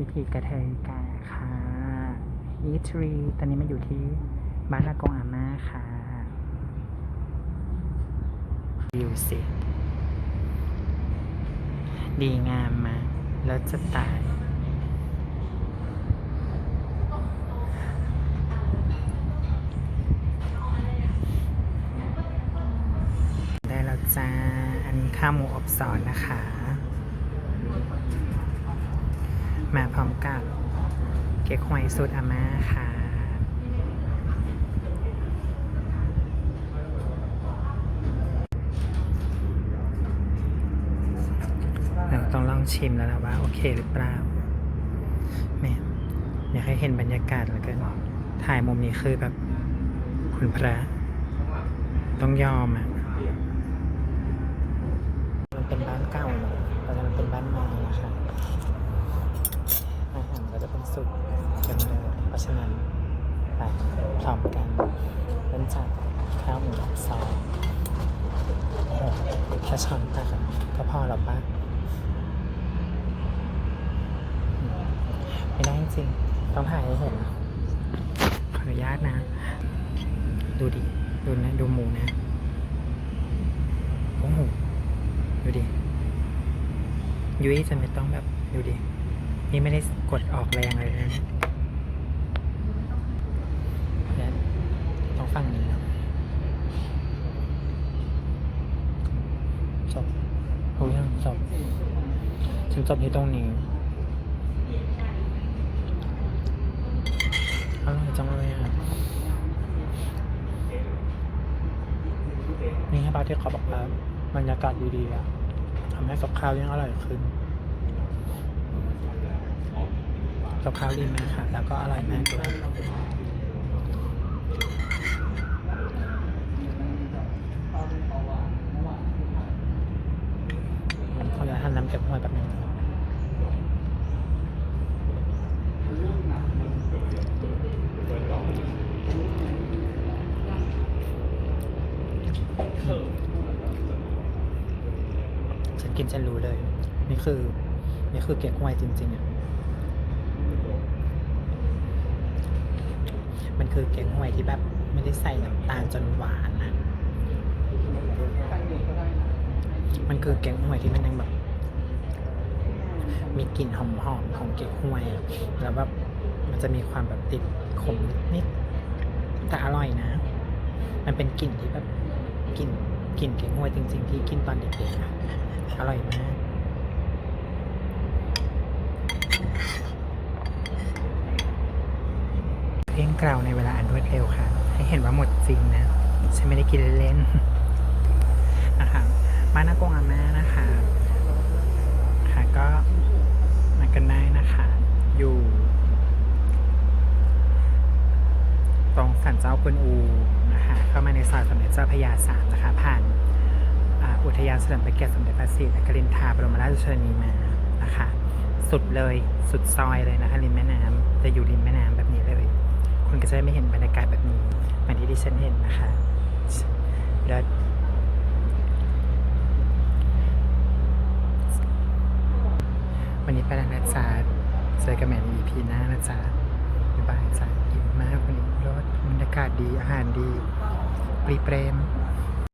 วิธีกระเทยกาค่ะอีทรีตอนนี้มาอยู่ที่บ้านอากงอาม่าค่ะวิวสิ ดีงามมาแล้วจะตาย ได้แล้วจ้า อันนี้ข้าวหมูอบซอสนะคะ มาพร้อมกับเก๊กฮวยสูตรอาม่าค่ะ เราต้องลองชิมแล้วนะว่า โอเคหรือเปล่าแม่อยากให้เห็นบรรยากาศแล้วกันถ่ายมุมนี้คือแบบคุณพระ ต้องยอมอะ มันเป็นบ้านเก่าเนอะเพราะฉะนั้นเป็นบ้านไม้นะคะอาหารก็จะเป็นสุดเดิมๆเพราะฉะนั้นไปพร้อมกันเริ่มจากข้าวหมูซอสโอ้โหแค่ ช้อนตักอะก็พอแล้วปะไม่ได้จริง ต้องถ่ายให้เห็นขออนุญาตนะ ดูดิ ดูนะ ดูหมูนะ โอ้โห ดูดิ ยุ้ยจะไม่ต้องแบบ ดูดิ นี่ไม่ได้กดออกแรงเลยนะและต้องฟังนี้นะจบรู้ยังจบ ฉันจบที่ตรงนี้อร่อยจังเลยอะนี่ให้ป้าที่เขาบอกว่าบรรยากาศดีๆอะทำให้กับข้าวยังอร่อยขึ้นกับข้าวดีมากค่ะ แล้วก็อร่อยมากด้วยเขาจะทำน้ำเก็บหวยแบบนี้ ฉันกินฉันรู้เลย นี่คือ นี่คือเก็บหวยจริงๆอะมันคือเก๊กฮวยที่แบบไม่ได้ใส่น้ำตาลจนหวานนะมันคือเก๊กฮวยที่มันยังแบบ มีกลิ่นหอมๆของเก๊กฮวยอะแล้วแบบมันจะมีความแบบติดขมนิดแต่อร่อยนะ มันเป็นกลิ่นที่แบบกลิ่นกลิ่นเก๊กฮวยจริง ๆ ที่กินตอนเด็กๆ อร่อยมาก เร่งกล่าวในเวลาอันรวดเร็วค่ะ ให้เห็นว่าหมดจริงนะ ฉันไม่ได้กินเล่นๆนะคะบ้านนากงอาม่านะคะ ค่ะก็มากันได้นะคะ อยู่ ตรงสันเจ้าปุนอูนะคะเข้ามาในซอยสมเด็จเจ้าพระยาสามนะคะผ่าน อุทยานเฉลิมพระเกียรติสมเด็จพระศรีนครินทราบรมราชชนนีมานะคะ สุดเลยสุดซอยเลยนะคะริมแม่น้ำจะอยู่ริมแม่น้ำแบบนี้เลย คุณก็จะได้ไม่เห็นบรรยากาศแบบนี้เหมือนที่ดิฉันเห็นนะคะเลิศวันนี้ไปแล้วนะจ๊ะเจอกันใหม่ใน EP หน้านะจ๊ะบ๊ายบายจ้ะอิ่มมากวันนี้รถบรรยากาศดีอาหารดีปรีเปรม